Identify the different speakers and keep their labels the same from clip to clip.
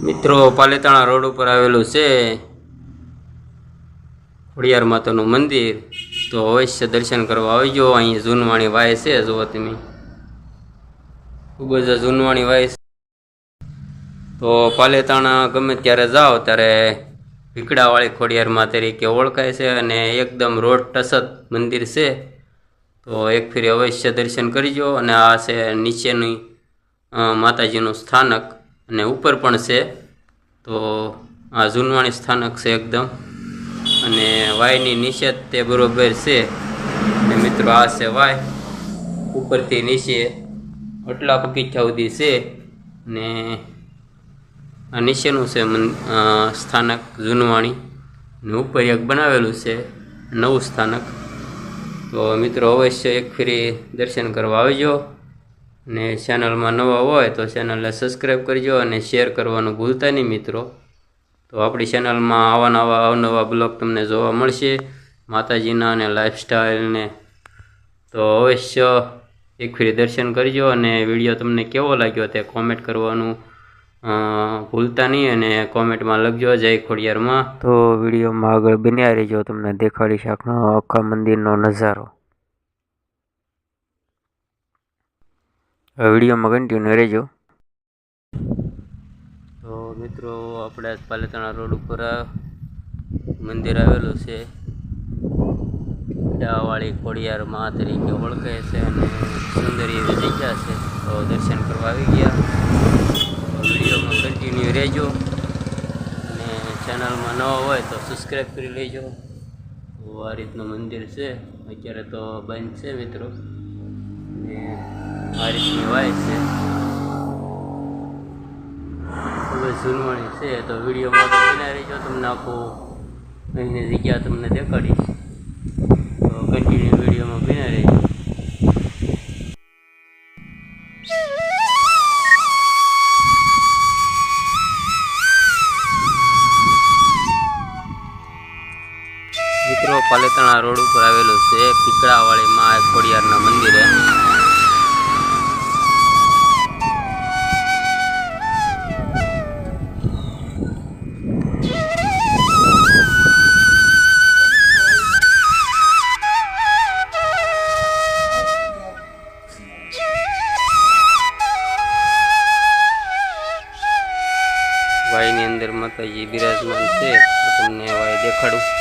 Speaker 1: મિત્રો, પાલેતાણા રોડ ઉપર આવેલું છે ખોડિયાર માતાનું મંદિર. તો અવશ્ય દર્શન કરવા આવજો. અહીં જૂનવાણી વાય છે, જુઓ તમે. ખૂબ જ જૂનવાણી વાય છે. તો પાલેતાણા ગમે ત્યારે જાઓ, ત્યારે ભીકડાવાળી ખોડિયાર ખોડિયારમાં તરીકે ઓળખાય છે અને એકદમ રોડ ટસત મંદિર છે. તો એક ફેરી અવશ્ય દર્શન કરજો. અને આ છે નીચેની માતાજીનું સ્થાનક. અને ઉપર પણ છે. તો આ જૂનવાણી સ્થાનક છે એકદમ. અને વાયની નીચે તે બરોબર છે. અને મિત્રો આ છે વાય. ઉપરથી નીચે આટલા પગીચા સુધી છે. ને આ નીચેનું છે સ્થાનક જૂનવાણી. ને ઉપર એક બનાવેલું છે નવું સ્થાનક. તો મિત્રો અવશ્ય એક ફેરી દર્શન કરવા આવજો. ને ચેનલમાં નવા હોય તો ચેનલને સબસ્ક્રાઈબ કરજો અને શેર કરવાનું ભૂલતા નહીં મિત્રો. તો આપણી ચેનલમાં આવા નવા અવનવા બ્લોગ તમને જોવા મળશે. માતાજીના અને લાઈફસ્ટાઈલને તો અવશ્ય એક ફેરી દર્શન કરજો અને વીડિયો તમને કેવો લાગ્યો તે કોમેન્ટ કરવાનું ભૂલતા નહીં અને કોમેન્ટમાં લખજો. જય ખોડિયારમાં.
Speaker 2: તો વિડીયોમાં આગળ બન્યા રહેજો, તમને દેખાડી આખનો આખા મંદિરનો નજારો. વિડીયોમાં કન્ટિન્યુ રહેજો.
Speaker 1: તો મિત્રો, આપણે પાલેતાણા રોડ ઉપર મંદિર આવેલું છે. ડાવાળી ખોડિયાર મા તરીકે ઓળખાય છે અને સુંદર એવી જગ્યા છે. તો દર્શન કરવા આવી ગયા. વિડીયોમાં કન્ટિન્યુ રહેજો. અને ચેનલમાં નવા હોય તો સબસ્ક્રાઈબ કરી લેજો. તો આ રીતનું મંદિર છે. અત્યારે તો બંધ છે મિત્રો. અને આ રીતની છે. જ જૂનવાણી છે. તો વિડીયોમાં બના રહીજો તમને આખું અહીંની જગ્યા તમને દેખાડીશ. તો કન્ટિન્યુ વિડીયોમાં બના રહી મિત્રો, પાલેતાણા રોડ ઉપર આવેલું છે. પીકળાવાળીમાં ખોડિયારના મંદિરે. માતાજી બિરાજમાન છે. તમને દેખાડું.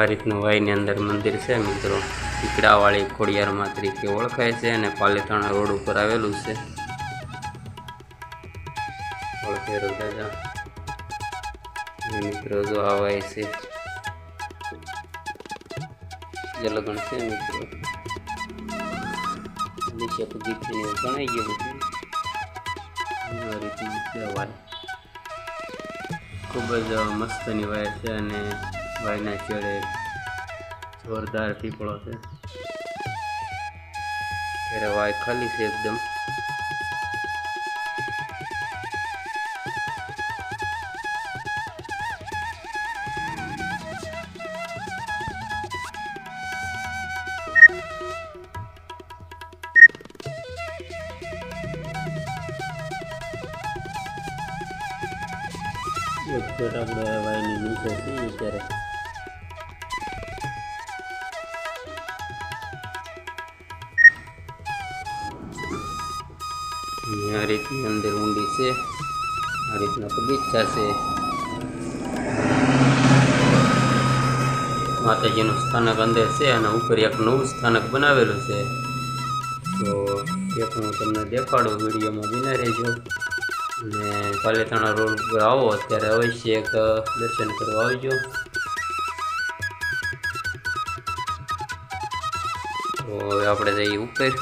Speaker 1: આ રીતનું વાયની અંદર મંદિર છે, મિત્રો. પીકડાવાળી ખોડિયારમાં તરીકે ઓળખાય છે અને પાલેતાણા રોડ ઉપર આવેલું છે. મિત્રો, જો આ વાય છે. જલગણ છે, મિત્રો. નીચે ગણાઈ ગયું છે. ખૂબ જ મસ્તની વાય છે અને વાયના છેડે જોરદાર પીપળો છે. ત્યારે વાય ખાલી છે એકદમ. એક વાયની નીચે છીએ આ રીતની અંદર ઊંડી છે. આ રીતના બગીચા છે. માતાજીનું સ્થાનક અંદર છે અને ઉપર એક નવું સ્થાનક બનાવેલું છે. તો એ પણ હું તમને દેખાડું વિડીયોમાં બિના રહેજો. અને પાલેતાણા રોડ ઉપર આવો ત્યારે અવશ્ય એક દર્શન કરવા આવજો. તો આપણે જઈએ ઉપર.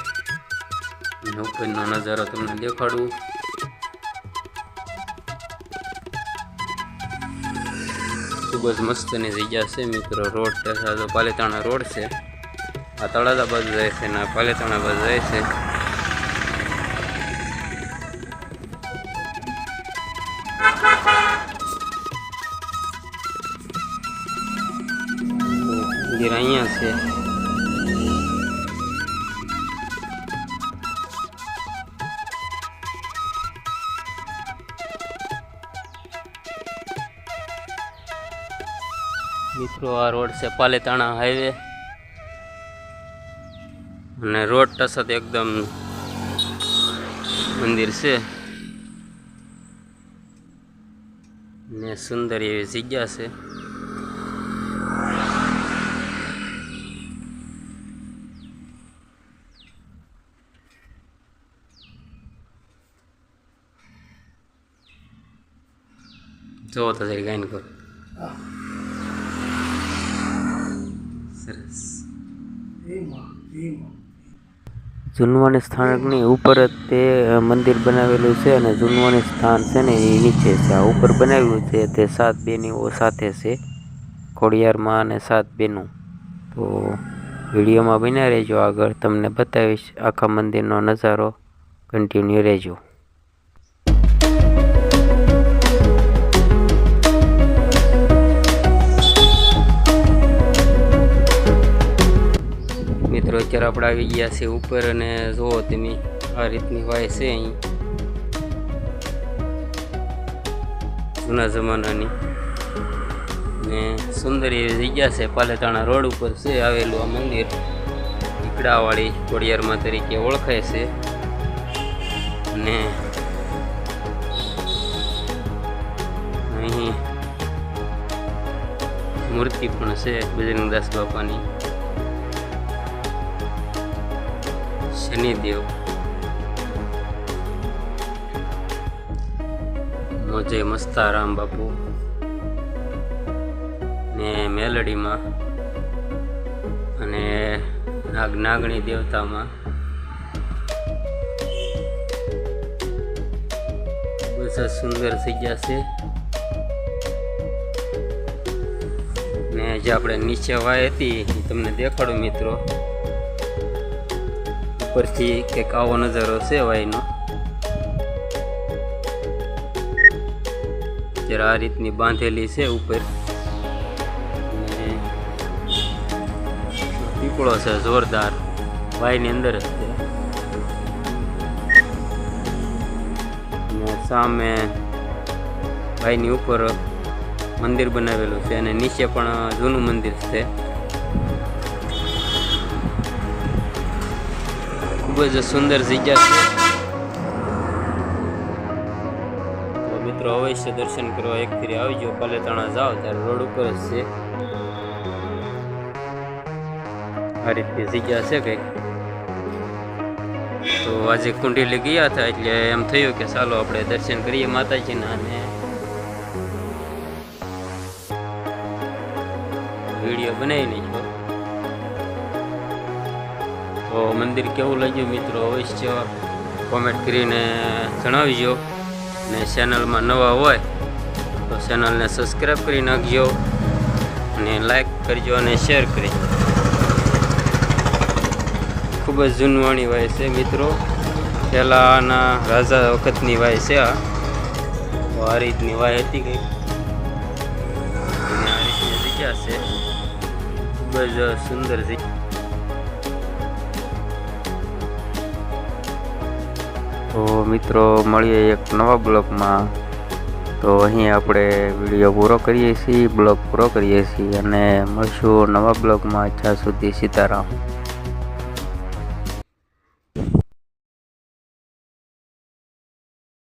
Speaker 1: અને ઉપરનો નજારો તમને દેખાડું ખૂબ જ મસ્તની જગ્યા છે મિત્રો રોડ ટેસા તો પાલિતાણા રોડ છે આ તળાજા બાજુ જાય છે ને આ પાલેતાણા બાજુ જાય છે મંદિર અહીંયા છે મિત્રો, આ રોડ છે પાલેતાણા હાઈવે અને રોડ ટસત એકદમ મંદિર છે. ને સુંદર એવી જગ્યા છે. જોવો તો જરી ગાઈન કરો. સરસ.
Speaker 2: જુનવાણી સ્થાનકની ઉપર જ તે મંદિર બનાવેલું છે અને જુનવાણી સ્થાન છે ને એ નીચે છે. આ ઉપર બનાવ્યું છે તે સાત બેનીઓ સાથે છે, ખોડિયારમાં અને સાત બેનું. તો વિડીયોમાં બન્યા રહેજો આગળ, તમને બતાવીશ આખા મંદિરનો નજારો. કન્ટિન્યુ રહેજો.
Speaker 1: અત્યારે આપણે આવી ગયા છે ઉપર અને જુઓ તમે આ રીતની વાય છે અહીં. જૂના જમાનાની. ને સુંદર એવી જગ્યા છે, પાલેતાણા રોડ ઉપર છે, આવેલું આ મંદિર. ઈકડાવાળી કોડિયારમાં તરીકે ઓળખાય છે. અને અહીં મૂર્તિ પણ છે, બજરંગદાસ બાપાની. શનિદેવ મોજે મસ્તારામ બાપુ ને મેલડીમાં અને નાગ નાગણી દેવતામાં બસ સુંદર સુંદર ગયા છે. ને જે આપણે નીચે વાય હતી, એ તમને દેખાડું મિત્રો. ઉપરથી કંઈક આવો નજારો છે વાયનો જ્યારે આ રીતની બાંધેલી છે ઉપર. પીપળો છે જોરદાર. વાયની અંદર જ છે. સામે વાયની ઉપર મંદિર બનાવેલું છે અને નીચે પણ જૂનું મંદિર છે. ખૂબ જ સુંદર જગ્યા છે. તો મિત્રો, અવશ્ય દર્શન કરવા એક ફેરી આવજો. પાલેતાણા જાઓ, ત્યારે રોડ ઉપર જ છે. આ રીતની જગ્યા છે કંઈક. તો આજે કુંડીલી ગયા હતા, એટલે એમ થયું કે ચાલો આપણે દર્શન કરીએ માતાજીના અને વીડિયો બનાવી તો મંદિર કેવું લાગ્યું મિત્રો? અવશ્ય કોમેન્ટ કરીને જણાવજો. ને ચેનલમાં નવા હોય તો ચેનલને સબસ્ક્રાઈબ કરી નાખજો અને લાઈક કરજો અને શેર કરજો. ખૂબ જ જૂનવાણી વાય છે મિત્રો. પહેલાંના રાજા વખતની વાય છે આ. તો આ રીતની વાય હતી કંઈક અને આ રીતની જગ્યા છે. ખૂબ જ સુંદર જગ્યા.
Speaker 2: તો મિત્રો, મળીએ એક નવા બ્લોગમાં. તો અહીં આપણે વીડિયો પૂરો કરીએ છીએ, બ્લોગ પૂરો કરીએ છીએ અને મળશું નવા બ્લોગમાં. જ્યાં સુધી સીતારામ.